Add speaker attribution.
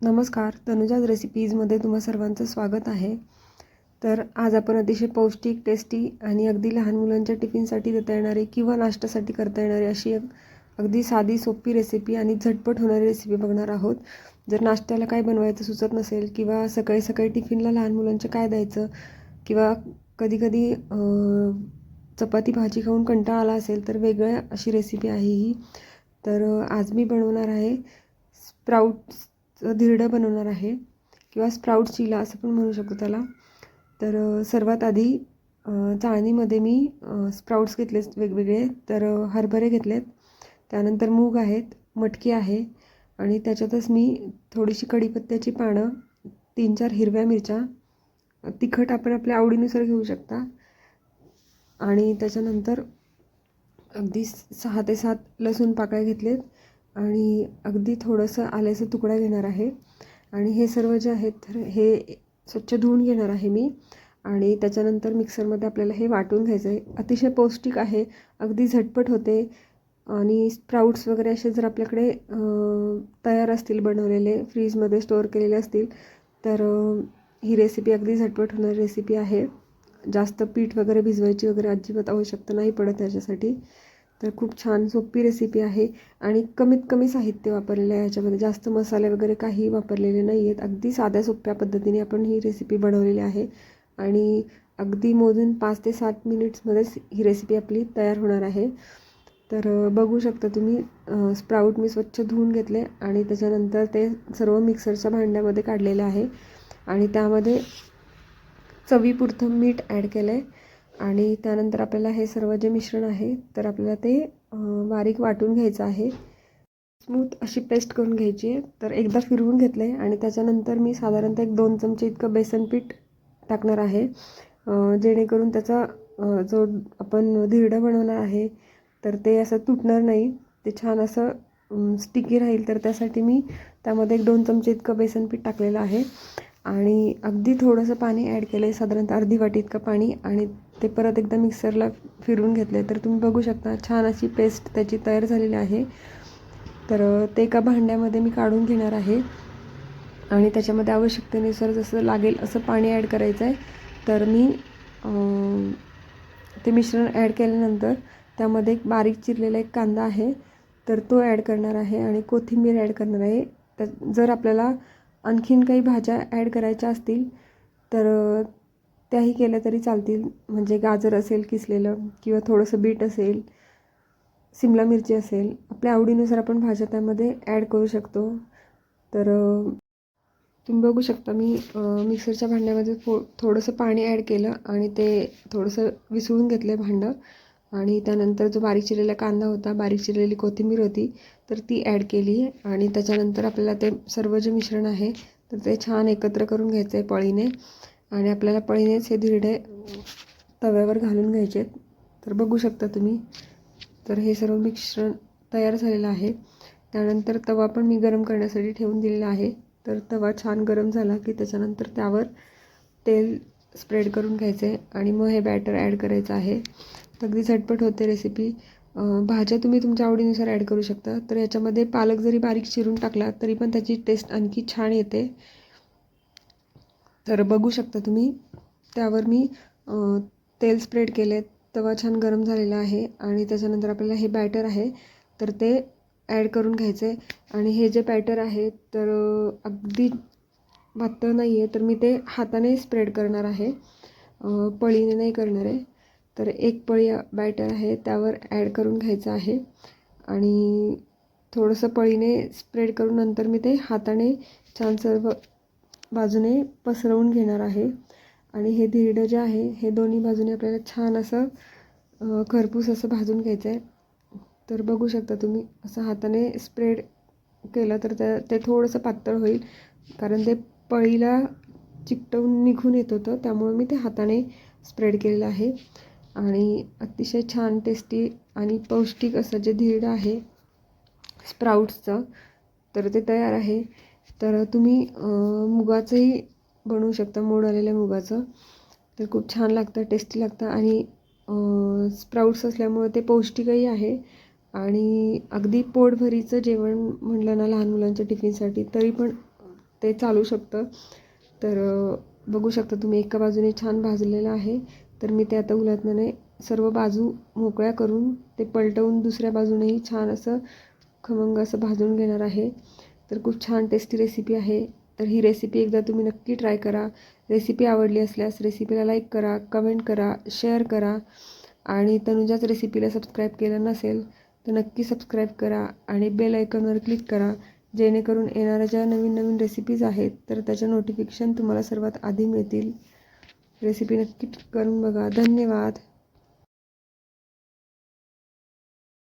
Speaker 1: नमस्कार तनुजाज रेसिपीजमध्ये तुम्हा सर्वांचं स्वागत आहे. तर आज आपण अतिशय पौष्टिक टेस्टी आणि अगदी लहान मुलांच्या टिफिनसाठी देता येणारी किंवा नाश्त्यासाठी करता येणारी अशी एक अगदी साधी सोपी रेसिपी आणि झटपट होणारी रेसिपी बघणार आहोत. जर नाश्त्याला काय बनवायचं सुचत नसेल किंवा सकाळी सकाळी टिफिनला लहान मुलांचे काय द्यायचं किंवा कधीकधी चपाती भाजी खाऊन कंटाळा आला असेल तर वेगळ्या अशी रेसिपी आहे ही. तर आज मी बनवणार आहे स्प्राऊट्स धिरडं बनवणार आहे किंवा स्प्राऊट चिला असं पण म्हणू शकतो त्याला. तर सर्वात आधी चाळणीमध्ये मी स्प्राऊट्स घेतलेत वेगवेगळे. तर हरभरे घेतलेत. त्यानंतर मूग आहेत मटकी आहे आणि त्याच्यातच मी थोडीशी कढीपत्त्याची पानं तीन चार हिरव्या मिरच्या तिखट आपण आपल्या आवडीनुसार घेऊ शकता. आणि त्याच्यानंतर अगदी सहा ते सात लसूण पाकळ्या घेतलेत. आणि अगदी थोडंसं आल्याचा तुकडा घेणार आहे. आणि हे सर्व जे आहेत तर हे स्वच्छ धुवून घेणार आहे मी. आणि त्याच्यानंतर मिक्सरमध्ये आपल्याला हे वाटून घ्यायचं आहे. अतिशय पौष्टिक आहे अगदी झटपट होते. आणि स्प्राऊट्स वगैरे असे जर आपल्याकडे तयार असतील बनवलेले फ्रीजमध्ये स्टोअर केलेले असतील तर ही रेसिपी अगदी झटपट होणारी रेसिपी आहे. जास्त पीठ वगैरे भिजवायची वगैरे अजिबात आवश्यकता नाही पडत त्याच्यासाठी. तर खूप छान सोपी रेसिपी आहे आणि कमीत कमी साहित्य वापरलेलं आहे ह्याच्यामध्ये जास्त मसाले वगैरे काही वापरलेले नाही आहेत अगदी साध्या सोप्या पद्धतीने आपण ही रेसिपी बनवलेली आहे. आणि अगदी मोजून पाच ते सात मिनिट्समध्येच ही रेसिपी आपली तयार होणार आहे. तर बघू शकता तुम्ही स्प्राऊट मी स्वच्छ धुवून घेतले आणि त्याच्यानंतर ते सर्व मिक्सरच्या भांड्यामध्ये काढलेलं आहे. आणि त्यामध्ये चवीपुरतं मीठ ॲड केलं आहे आणि त्यानंतर आपल्याला हे सर्व जे मिश्रण आहे तर आपल्याला ते बारीक वाटून घ्यायचं आहे. स्मूथ अशी पेस्ट करून घ्यायची आहे. तर एकदा फिरवून घेतलं आहे आणि त्याच्यानंतर मी साधारणतः एक दोन चमचे इतकं बेसन पीठ टाकणार आहे. जेणेकरून त्याचा जो आपण धिरडं बनवणार आहे तर ते असं तुटणार नाही. ते छान असं स्टिकी राहील. तर त्यासाठी मी त्यामध्ये एक दोन चमचे इतकं बेसन पीठ टाकलेलं आहे. आणि अगदी थोडंसं पाणी ॲड केलं आहे साधारणतः अर्धी वाटी इतकं पाणी आणि ते परत एकदा मिक्सरला फिरवून घेतले. तर तुम्ही बघू शकता छान अशी पेस्ट त्याची तयार झालेली आहे. तर ते एका भांड्यामध्ये मी काढून घेणार आहे. आणि त्याच्यामध्ये आवश्यकतेनुसार जसं लागेल असं पाणी ॲड करायचं आहे तर मी ते मिश्रण ॲड केल्यानंतर त्यामध्ये एक बारीक चिरलेला एक कांदा आहे. तर तो ॲड करणार आहे आणि कोथिंबीर ॲड करणार आहे. तर जर आपल्याला आणखीन काही भाज्या ॲड करायच्या असतील तर त्याही केल्या तरी चालतील. म्हणजे गाजर असेल किसलेलं किंवा थोडंसं बीट असेल सिमला मिरची असेल आपल्या आवडीनुसार आपण भाज्या त्यामध्ये ॲड करू शकतो. तर तुम्ही बघू शकता मी मिक्सरच्या भांड्यामध्ये थो थोडंसं पाणी ॲड केलं आणि ते थोडंसं विसळून घेतलं आहे भांडं. आणि त्यानंतर जो बारीक चिरलेला कांदा होता बारीक चिरलेली कोथिंबीर होती तर ती ॲड केली. आणि त्याच्यानंतर आपल्याला ते सर्व जे मिश्रण आहे तर ते छान एकत्र करून घ्यायचं आहे पळीने. आणि आपल्याला पळीनेच हे धिरडे तव्यावर घालून घ्यायचे आहेत. तर बघू शकता तुम्ही. तर हे सर्व मिश्रण तयार झालेलं आहे. त्यानंतर तवा पण मी गरम करण्यासाठी ठेवून दिलेला आहे. तर तवा छान गरम झाला की त्याच्यानंतर त्यावर तेल स्प्रेड करून घ्यायचं आहे आणि मग हे बॅटर ॲड करायचं आहे. अगदी झटपट होते रेसिपी. भाज्या तुम्ही तुमच्या आवडीनुसार ॲड करू शकता. तर याच्यामध्ये पालक जरी बारीक चिरून टाकला तरी पण त्याची टेस्ट आणखी छान येते. तर बघू शकता तुम्ही. त्यावर मी तेल स्प्रेड केले तवा छान गरम झालेला आहे आणि त्याच्यानंतर आपल्याला हे बॅटर आहे. तर ते ॲड करून घ्यायचं. आहे आणि हे जे बॅटर आहे तर अगदी पातळ नाही आहे तर मी ते हाताने स्प्रेड करणार आहे. पळीने नाही करणार आहे. तर एक पळी बॅटर आहे त्यावर ॲड करून घ्यायचं आहे. आणि थोडंसं पळीने स्प्रेड करून नंतर मी ते हाताने छान सर्व बाजूने पसरवून घेणार आहे. आणि हे धिरडं जे आहे हे दोन्ही बाजूने आपल्याला छान असं खरपूस असं भाजून घ्यायचं आहे तर बघू शकता तुम्ही असं हाताने स्प्रेड केलं तर त्या ते थोडंसं पातळ होईल. कारण ते पळीला चिकटवून निघून येत होतं त्यामुळे मी ते हाताने स्प्रेड केलेलं आहे. आणि अतिशय छान टेस्टी आणि पौष्टिक असं जे धिरडं आहे स्प्राऊट्सचं तर ते तयार आहे. तर तुम्ही मुगाचंही बनवू शकता मोड आलेल्या मुगाचं. तर खूप छान लागतं टेस्टी लागतं आणि स्प्राऊट्स असल्यामुळे ते पौष्टिकही आहे. आणि अगदी पोटभरीचं जेवण म्हणलं ना लहान मुलांच्या टिफिनसाठी तरी पण ते चालू शकतं. तर बघू शकता तुम्ही एका बाजूने छान भाजलेलं आहे. तर मी ते आता उलटण्याने सर्व बाजू मोकळ्या करून ते पलटवून दुसऱ्या बाजूनेही छान असं खमंग असं भाजून घेणार आहे. तर खूप छान टेस्टी रेसिपी आहे. तर ही रेसिपी एकदा तुम्ही नक्की ट्राय करा. रेसिपी आवडली असल्यास रेसिपीला लाईक करा कमेंट करा शेअर करा. आणि तनुजाच रेसिपीला सबस्क्राईब केलं नसेल तर नक्की सबस्क्राईब करा आणि बेल आयकॉनवर क्लिक करा. जेणेकरून येणाऱ्या ज्या नवीन नवीन रेसिपीज आहेत तर त्याच्या नोटिफिकेशन तुम्हाला सर्वात आधी मिळतील. रेसिपी नक्की करून बघा. धन्यवाद.